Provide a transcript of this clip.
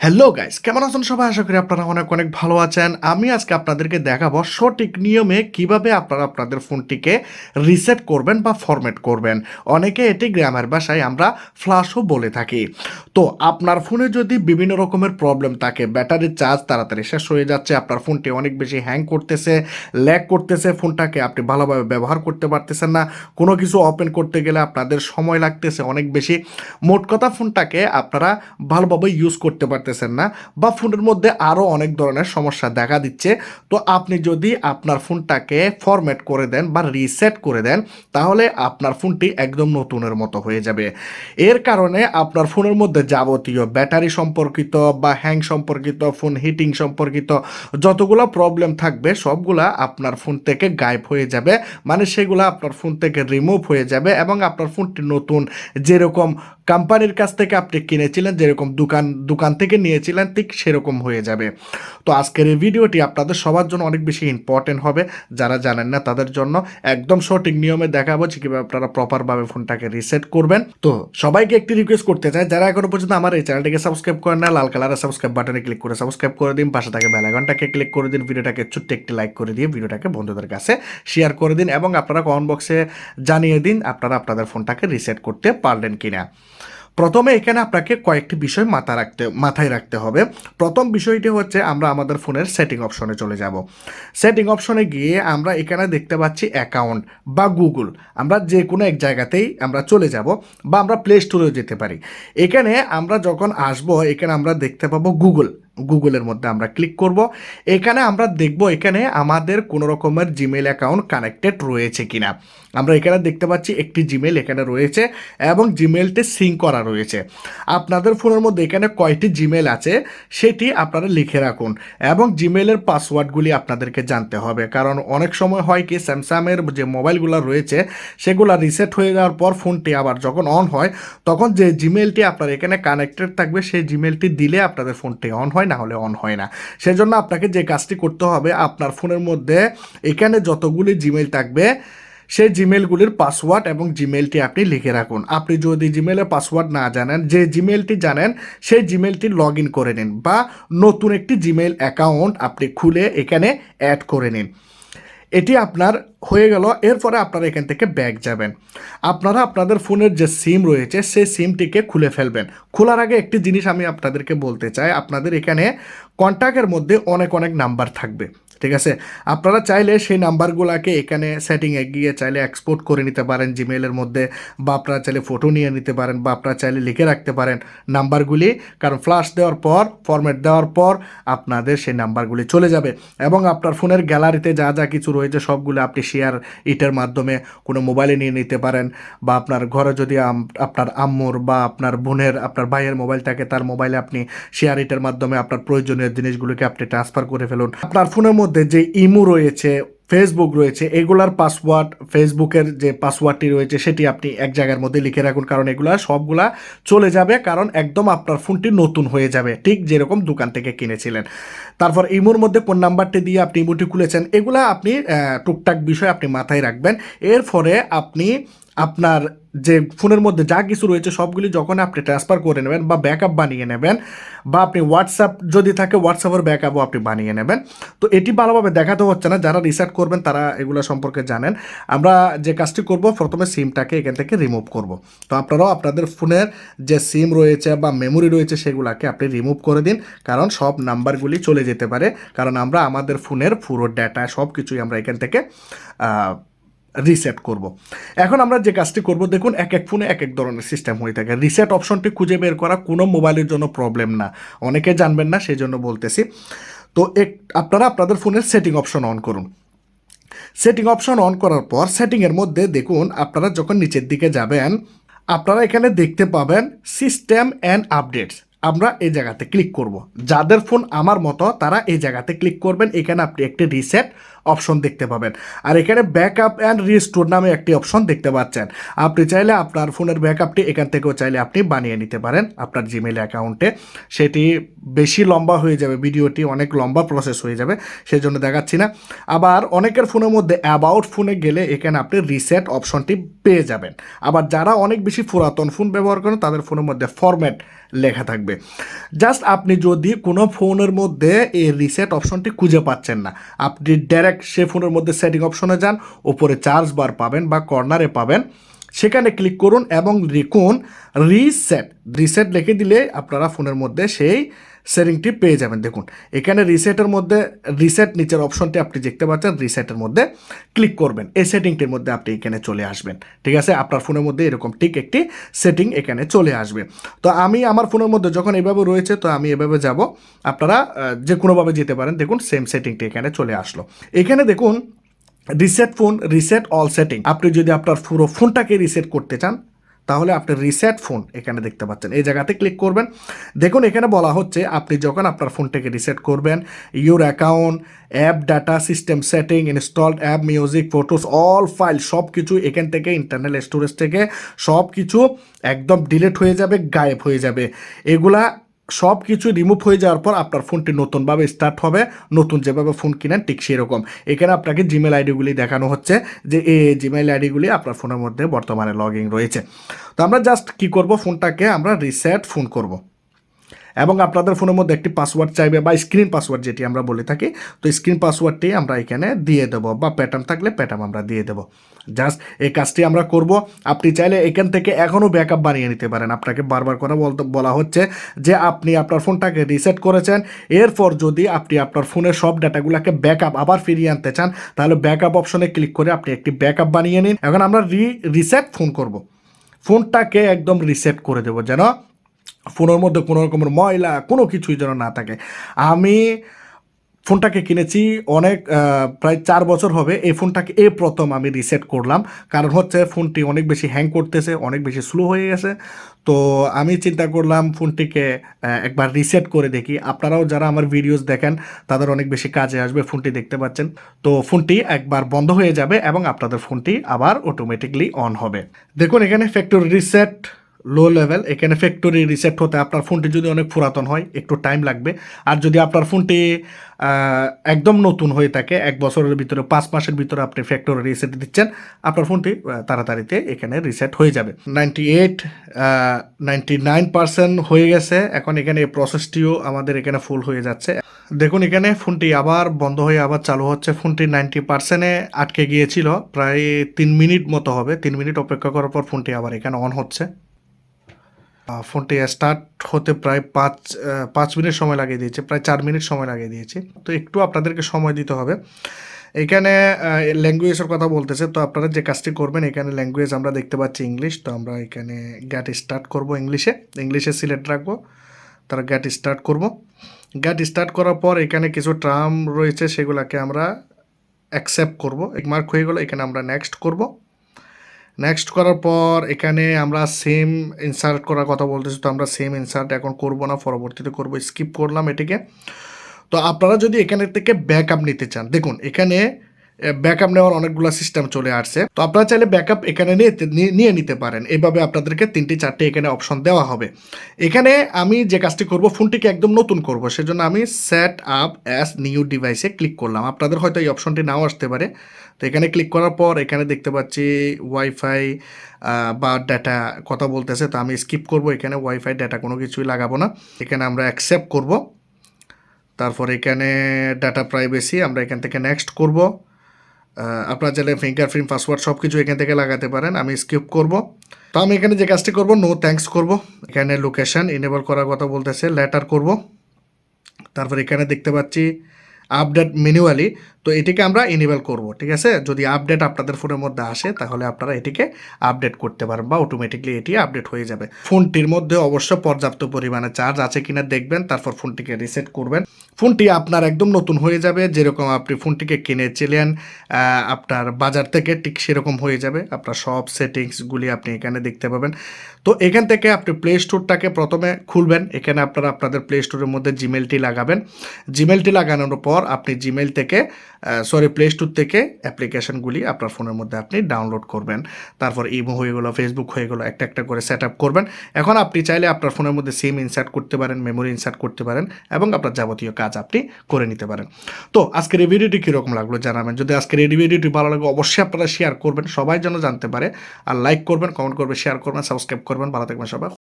Hello guys কেমন আছেন সবাই? আশা করি আপনারা অনেক অনেক ভালো আছেন। আমি আজকে আপনাদেরকে দেখাবো সঠিক নিয়মে কীভাবে আপনারা আপনাদের ফোনটিকে রিসেট করবেন বা ফরম্যাট করবেন। অনেকে এটি গ্রামের ভাষায় আমরা ফ্লাশও বলে থাকি। তো আপনার ফোনে যদি বিভিন্ন রকমের প্রবলেম থাকে ব্যাটারির চার্জ তাড়াতাড়ি শেষ হয়ে যাচ্ছে, আপনার ফোনটি অনেক বেশি হ্যাং করতেছে ল্যাগ করতেছে, ফোনটাকে আপনি ভালোভাবে ব্যবহার করতে পারতেছেন না। কোনো কিছু ওপেন করতে গেলে আপনাদের সময় লাগতেছে, অনেক বেশি। মোট কথা ফোনটাকে আপনারা ভালোভাবে ইউজ করতে পারতেছেন। না। বা ফোনের মধ্যে আরও অনেক ধরনের সমস্যা দেখা দিচ্ছে। তো আপনি যদি আপনার ফোনটাকে ফরম্যাট করে দেন বা রিসেট করে দেন, তাহলে আপনার ফোনটি একদম নতুনের মতো হয়ে যাবে। এর কারণে আপনার ফোনের মধ্যে যাবতীয় ব্যাটারি সম্পর্কিত বা হ্যাং সম্পর্কিত ফোন হিটিং সম্পর্কিত যতগুলো প্রবলেম থাকবে, সবগুলা আপনার ফোন থেকে গায়েব হয়ে যাবে। মানে সেগুলো আপনার ফোন থেকে রিমুভ হয়ে যাবে এবং আপনার ফোনটি নতুন। যেরকম কোম্পানির কাছ থেকে আপনি কিনেছিলেন, যেরকম দোকান দোকান থেকে নিয়েছিলেন, ঠিক সেরকম হয়ে যাবে। তো আজকের এই ভিডিওটি আপনাদের সবার জন্য অনেক বেশি ইম্পর্টেন্ট হবে। যারা জানেন না তাদের জন্য একদম সঠিক নিয়মে দেখাবো যে কীভাবে আপনারা প্রপারভাবে ফোনটাকে রিসেট করবেন। তো সবাইকে একটি রিকোয়েস্ট করতে চাই, যারা এখনও পর্যন্ত আমার এই চ্যানেলটিকে সাবস্ক্রাইব করেন না, লাল কালারের সাবস্ক্রাইব বাটনে ক্লিক করে সাবস্ক্রাইব করে দিন, পাশে থাকে বেল ক্লিক করে দিন, ভিডিওটাকে ছোট্ট একটি লাইক করে দিয়ে ভিডিওটাকে বন্ধুদের কাছে শেয়ার করে দিন এবং আপনারা কমেন্ট বক্সে জানিয়ে দিন আপনারা আপনাদের ফোনটাকে রিসেট করতে পারলেন কিনা। প্রথমে এখানে আপনাকে কয়েকটি বিষয় মাথা রাখতে, মাথায় রাখতে হবে। প্রথম বিষয়টি হচ্ছে আমরা আমাদের ফোনের সেটিং অপশনে চলে যাব। সেটিং অপশনে গিয়ে আমরা এখানে দেখতে পাচ্ছি অ্যাকাউন্ট বা গুগল। আমরা যে কোনো এক জায়গাতেই আমরা চলে যাব বা আমরা প্লে স্টোরেও যেতে পারি। এখানে আমরা যখন আসব, এখানে আমরা দেখতে পাবো গুগল। গুগলের মধ্যে আমরা ক্লিক করব। এখানে আমরা দেখব এখানে আমাদের কোনো রকমের জিমেল অ্যাকাউন্ট কানেক্টেড রয়েছে কিনা। আমরা এখানে দেখতে পাচ্ছি একটি জিমেল এখানে রয়েছে এবং জিমেলটি সিঙ্ক করা রয়েছে। আপনাদের ফোনের মধ্যে এখানে কয়টি জিমেল আছে সেটি আপনারা লিখে রাখুন এবং জিমেলের পাসওয়ার্ডগুলি আপনাদেরকে জানতে হবে। কারণ অনেক সময় হয় কি স্যামসাংয়ের যে মোবাইলগুলো রয়েছে সেগুলো রিসেট হয়ে যাওয়ার পর ফোনটি আবার যখন অন হয়, তখন যে জিমেলটি আপনার এখানে কানেক্টেড থাকবে, সেই জিমেলটি দিলে আপনাদের ফোনটি অন হয়। না হলে অন হয় না। সেজন্য আপনাকে যে কাজটি করতে হবে, আপনার ফোনের মধ্যে এখানে যতগুলি জিমেল থাকবে, সেই জিমেলগুলির পাসওয়ার্ড এবং জিমেলটি আপনি লিখে রাখুন। আপনি যদি জিমেলের পাসওয়ার্ড না জানেন, যে জিমেলটি জানেন, সেই জিমেলটি লগ করে নিন বা নতুন একটি জিমেল অ্যাকাউন্ট আপনি খুলে এখানে অ্যাড করে নিন। এটি আপনার হয়ে গেল, এরপরে আপনারা এখান থেকে ব্যাগ যাবেন। আপনারা আপনাদের ফোনের যে সিম রয়েছে, সেই সিমটিকে খুলে ফেলবেন। খোলার আগে একটি জিনিস আমি আপনাদেরকে বলতে চাই, আপনাদের এখানে কন্ট্যাক্টের মধ্যে অনেক অনেক নাম্বার থাকবে। ঠিক আছে? আপনারা চাইলে সেই নাম্বারগুলোকে এখানে সেটিংয়ে গিয়ে চাইলে এক্সপোর্ট করে নিতে পারেন জিমেলের মধ্যে, বা আপনারা চাইলে ফটো নিয়ে নিতে পারেন, বা আপনারা চাইলে লিখে রাখতে পারেন নাম্বারগুলি। কারণ ফ্লাশ দেওয়ার পর ফরম্যাট দেওয়ার পর আপনাদের সেই নাম্বারগুলি চলে যাবে। এবং আপনার ফোনের গ্যালারিতে যা যা কিছু রয়েছে সবগুলো আপনি শেয়ার ইটের মাধ্যমে কোনো মোবাইলে নিয়ে নিতে পারেন। বা আপনার ঘরে যদি আপনার আম্মুর বা আপনার বোনের, আপনার ভাইয়ের মোবাইল থাকে, তার মোবাইলে আপনি শেয়ার ইটের মাধ্যমে আপনার প্রয়োজনীয় জিনিসগুলোকে আপনি ট্রান্সফার করে ফেলুন। আপনার ফোনের মধ্যে যে ইমো রয়েছে ফেসবুক রয়েছে, এগুলার পাসওয়ার্ড ফেসবুকের যে পাসওয়ার্ডটি রয়েছে, সেটি আপনি এক জায়গার মধ্যে লিখে রাখুন, কারণ এগুলা সবগুলা চলে যাবে, কারণ একদম আপনার ফোনটি নতুন হয়ে যাবে, ঠিক যেরকম দোকান থেকে কিনেছিলেন। তারপর ইমোর মধ্যে কোন নাম্বারটি দিয়ে আপনি ইমোটি খুলেছেন, এগুলা আপনি টুকটাক বিষয় আপনি মাথায় রাখবেন। এর ফলে আপনি আপনার যে ফোনের মধ্যে যা কিছু রয়েছে, সবগুলি যখন আপনি ট্রান্সফার করে নেবেন বা ব্যাকআপ বানিয়ে নেবেন বা আপনি হোয়াটসঅ্যাপ যদি থাকে হোয়াটসঅ্যাপের ব্যাকআপও আপনি বানিয়ে নেবেন। তো এটি ভালোভাবে দেখাতে হচ্ছে না, যারা রিসার্চ করবেন তারা এগুলো সম্পর্কে জানেন। আমরা যে কাজটি করব, প্রথমে সিমটাকে এখান থেকে রিমুভ করব। তো আপনারাও আপনাদের ফোনের যে সিম রয়েছে বা মেমোরি রয়েছে, সেগুলোকে আপনি রিমুভ করে দিন, কারণ সব নাম্বারগুলি চলে যেতে পারে। কারণ আমরা আমাদের ফোনের পুরো ডেটা সব কিছুই আমরা এখান থেকে রিসেট করব। এখন আমরা যে কাজটি করব, দেখুন, এক এক ফোনে এক এক ধরনের সিস্টেম হয়ে থাকে। রিসেট অপশনটি খুঁজে বের করা কোনো মোবাইলের জন্য প্রবলেম না। অনেকে জানবেন না সেই জন্য বলতেছি। তো এক, আপনারা আপনাদের ফোনের সেটিং অপশন অন করুন। সেটিং অপশন অন করার পর সেটিংয়ের মধ্যে দেখুন, আপনারা যখন নিচের দিকে যাবেন, আপনারা এখানে দেখতে পাবেন সিস্টেম অ্যান্ড আপডেটস আমরা এই জায়গাতে ক্লিক করব। যাদের ফোন আমার মতো, তারা এই জায়গাতে ক্লিক করবেন। এখানে আপনি একটি রিসেট অপশন দেখতে পাবেন। আর এখানে ব্যাকআপ অ্যান্ড রিস্টোর নামে একটি অপশন দেখতে পাচ্ছেন। আপনি চাইলে আপনার ফোনের ব্যাকআপটি এখান থেকেও চাইলে আপনি বানিয়ে নিতে পারেন আপনার জিমেল অ্যাকাউন্টে সেটি বেশি লম্বা হয়ে যাবে, ভিডিওটি অনেক লম্বা প্রসেস হয়ে যাবে সেই জন্য দেখাচ্ছি না। আবার অনেকের ফোনের মধ্যে অ্যাবাউট ফোনে গেলে এখানে আপনি রিসেট অপশনটি পেয়ে যাবেন। আবার যারা অনেক বেশি পুরাতন ফোন ব্যবহার করেন, তাদের ফোনের মধ্যে ফরম্যাট লেখা থাকবে। জাস্ট আপনি যদি কোনো ফোনের মধ্যে এই রিসেট অপশনটি খুঁজে পাচ্ছেন না, আপনি ডাইরেক্ট সে ফোনের মধ্যে সেটিং অপশনে যান, ওপরে চার্জ বার পাবেন বা কর্নারে পাবেন। সেখানে ক্লিক করুন এবং লিখুন রিসেট রিসেট লিখে দিলে আপনারা ফোনের মধ্যে সেই সেটিংটি পেয়ে যাবেন। দেখুন, এখানে রিসেটের মধ্যে রিসেট নিচের অপশনটি আপনি দেখতে পাচ্ছেন রিসেটের মধ্যে ক্লিক করবেন। এই সেটিংটির মধ্যে আপনি এখানে চলে আসবেন। ঠিক আছে? আপনার ফোনের মধ্যে এরকম ঠিক একটি সেটিং এখানে চলে আসবে। তো আমি আমার ফোনের মধ্যে যখন এভাবে রয়েছে, তো আমি এভাবে যাব। আপনারা যে কোনোভাবে যেতে পারেন। দেখুন সেম সেটিংটি এখানে চলে আসলো। এখানে দেখুন reset phone reset all setting আপনি যদি আপনার পুরো ফোনটাকে রিসেট করতে চান তাহলে আপনি রিসেট ফোন এখানে দেখতে পাচ্ছেন। এই জায়গাতে ক্লিক করবেন। দেখুন, এখানে বলা হচ্ছে আপনি যখন আপনার ফোনটাকে রিসেট করবেন your account app data system setting installed app music photos all file সব কিছু এখান থেকে ইন্টারনাল স্টোরেজ থেকে সব কিছু একদম ডিলেট হয়ে যাবে, গায়েব হয়ে যাবে। এগুলা সব কিছু রিমুভ হয়ে যাওয়ার পর আপনার ফোনটি নতুনভাবে স্টার্ট হবে। নতুন যেভাবে ফোন কিনেন, ঠিক সেরকম। এখানে আপনাকে জিমেল আইডিগুলি দেখানো হচ্ছে যে এই জিমেল আইডিগুলি আপনার ফোনের মধ্যে বর্তমানে লগ রয়েছে। তো আমরা জাস্ট কি করব? ফোনটাকে আমরা রিসেট ফোন করব। এবং আপনাদের ফোনের মধ্যে একটি পাসওয়ার্ড চাইবে বা স্ক্রিন পাসওয়ার্ড যেটি আমরা বলে থাকি, তো স্ক্রিন পাসওয়ার্ডটি আমরা এখানে দিয়ে দেবো বা প্যাটার্ন থাকলে প্যাটার্ন আমরা দিয়ে দেবো। জাস্ট এই কাজটি আমরা করব। আপনি চাইলে এখান থেকে এখনও ব্যাকআপ বানিয়ে নিতে পারেন। আপনাকে বারবার করে বলতে, বলা হচ্ছে যে আপনি আপনার ফোনটাকে রিসেট করেছেন। এরপর যদি আপনি আপনার ফোনের সব ডাটাগুলোকে ব্যাকআপ আবার ফিরিয়ে আনতে চান, তাহলে ব্যাকআপ অপশনে ক্লিক করে আপনি একটি ব্যাকআপ বানিয়ে নিন। এখন আমরা রি রিসেট ফোন করব। ফোনটাকে একদম রিসেট করে দেবো যেন ফোনের মধ্যে কোনো রকমের ময়লা, কোনো কিছুই যেন না থাকে। আমি ফোনটাকে কিনেছি অনেক প্রায় চার বছর হবে এই ফোনটাকে এ প্রথম আমি রিসেট করলাম। কারণ হচ্ছে ফোনটি অনেক বেশি হ্যাং করতেছে, অনেক বেশি স্লো হয়ে গেছে। তো আমি চিন্তা করলাম ফোনটিকে একবার রিসেট করে দেখি। আপনারাও যারা আমার ভিডিওস দেখেন, তাদের অনেক বেশি কাজে আসবে ফোনটি দেখতে পাচ্ছেন। তো ফোনটি একবার বন্ধ হয়ে যাবে এবং আপনাদের ফোনটি আবার অটোমেটিকলি অন হবে। দেখুন এখানে ফ্যাক্টরি রিসেট লো লেভেল এখানে ফ্যাক্টরি রিসেট হতে আপনার ফোনটি যদি অনেক পুরাতন হয়, একটু টাইম লাগবে। আর যদি আপনার ফোনটি একদম নতুন হয়ে থাকে, এক বছরের ভিতরে, পাঁচ মাসের ভিতরে আপনি ফ্যাক্টরি রিসেট দিচ্ছেন, আপনার ফোনটি তাড়াতাড়িতে এখানে রিসেট হয়ে যাবে। Ninety eight ninety nine percent হয়ে গেছে। এখন এখানে এই প্রসেসটিও আমাদের এখানে ফুল হয়ে যাচ্ছে। দেখুন, এখানে ফোনটি আবার বন্ধ হয়ে আবার চালু হচ্ছে। ফোনটি নাইনটি পার্সেন্টে আটকে গিয়েছিল। প্রায় তিন মিনিট মতো হবে। তিন মিনিট অপেক্ষা করার পর ফোনটি আবার এখানে অন হচ্ছে। ফোনটি স্টার্ট হতে প্রায় পাঁচ পাঁচ মিনিট সময় লাগিয়ে দিয়েছে, প্রায় চার মিনিট সময় লাগিয়ে দিয়েছে। তো একটু আপনাদেরকে সময় দিতে হবে। এখানে ল্যাঙ্গুয়েজের কথা বলতেছে, তো আপনারা যে কাজটি করবেন, এখানে ল্যাঙ্গুয়েজ আমরা দেখতে পাচ্ছি ইংলিশ তো আমরা এখানে গ্যাট স্টার্ট করব ইংলিশে ইংলিশে সিলেক্ট রাখব তারা গ্যাট স্টার্ট করব। গ্যাট স্টার্ট করার পর এখানে কিছু টার্ম রয়েছে, সেগুলোকে আমরা অ্যাকসেপ্ট করব। মার্ক হয়ে গেলো, এখানে আমরা নেক্সট করব। নেক্সট করার পর এখানে আমরা সেম ইনসার্ট করার কথা বলতেছি, তো আমরা সেম ইনসার্ট এখন করব না, পরবর্তীতে করব স্কিপ করলাম এটিকে। তো আপনারা যদি এখানে থেকে ব্যাকআপ নিতে চান, দেখুন এখানে ব্যাকআপ নেওয়ার অনেকগুলো সিস্টেম চলে আসছে। তো আপনারা চাইলে ব্যাকআপ এখানে নিয়ে নিতে পারেন। এভাবে আপনাদেরকে তিনটি, চারটে এখানে অপশন দেওয়া হবে। এখানে আমি যে কাজটি করব, ফোনটিকে একদম নতুন করব, সেজন্য আমি সেট আপ অ্যাস নিউ ডিভাইসে ক্লিক করলাম। আপনাদের হয়তো এই অপশনটি নাও আসতে পারে। তো এখানে ক্লিক করার পর এখানে দেখতে পাচ্ছি ওয়াইফাই বা ডাটা কথা বলতেছে। তো আমি স্কিপ করব, এখানে ওয়াইফাই ডাটা কোনো কিছুই লাগাবো না। এখানে আমরা অ্যাকসেপ্ট করব। তারপর এখানে ডাটা প্রাইভেসি আমরা এখান থেকে নেক্সট করব। আপনার চাইলে ফিঙ্গারপ্রিন্ট পাসওয়ার্ড সব কিছু এখান থেকে লাগাতে পারেন। আমি স্কিপ করব। তো আমি এখানে যে কাজটি করব নো থ্যাঙ্কস করব। এখানে লোকেশন ইনেবল করার কথা বলতেছে লেটার করব। তারপর এখানে দেখতে পাচ্ছি আপডেট ম্যানুয়ালি তো এটিকে আমরা ইনেবল করব, ঠিক আছে? যদি আপডেট আপনাদের ফোনের মধ্যে আসে, তাহলে আপনারা এটিকে আপডেট করতে পারেন বা অটোমেটিকলি এটি আপডেট হয়ে যাবে। ফোনটির মধ্যে অবশ্য পর্যাপ্ত পরিমাণে চার্জ আছে কিনা দেখবেন, তারপর ফোনটিকে রিসেট করবেন। ফোনটি আপনার একদম নতুন হয়ে যাবে, যেরকম আপনি ফোনটিকে কিনেছিলেন আপনার বাজার থেকে ঠিক সেরকম হয়ে যাবে। আপনার সব সেটিংসগুলি আপনি এখানে দেখতে পাবেন। তো এখান থেকে আপনি প্লে স্টোরটাকে প্রথমে খুলবেন। এখানে আপনারা আপনাদের প্লে স্টোরের মধ্যে জিমেলটি লাগাবেন। জিমেলটি লাগানোর পর পর আপনি জিমেইল থেকে সরি প্লে স্টোর থেকে অ্যাপ্লিকেশনগুলি আপনার ফোনের মধ্যে আপনি ডাউনলোড করবেন। তারপর ইমো হয়ে গেলো ফেসবুক হয়ে গেলো, একটা একটা করে সেট আপ করবেন। এখন আপনি চাইলে আপনার ফোনের মধ্যে সিম ইনসার্ট করতে পারেন মেমোরি ইনসার্ট করতে পারেন এবং আপনার যাবতীয় কাজ আপনি করে নিতে পারেন। তো আজকের এই ভিডিওটি কীরকম লাগল জানাবেন? যদি আজকের এই ভিডিওটি ভালো লাগে, অবশ্যই আপনারা শেয়ার করবেন, সবাই যেন জানতে পারে। আর লাইক করবেন কমেন্ট করবেন শেয়ার করবেন সাবস্ক্রাইব করবেন। ভালো থাকবেন সবাই।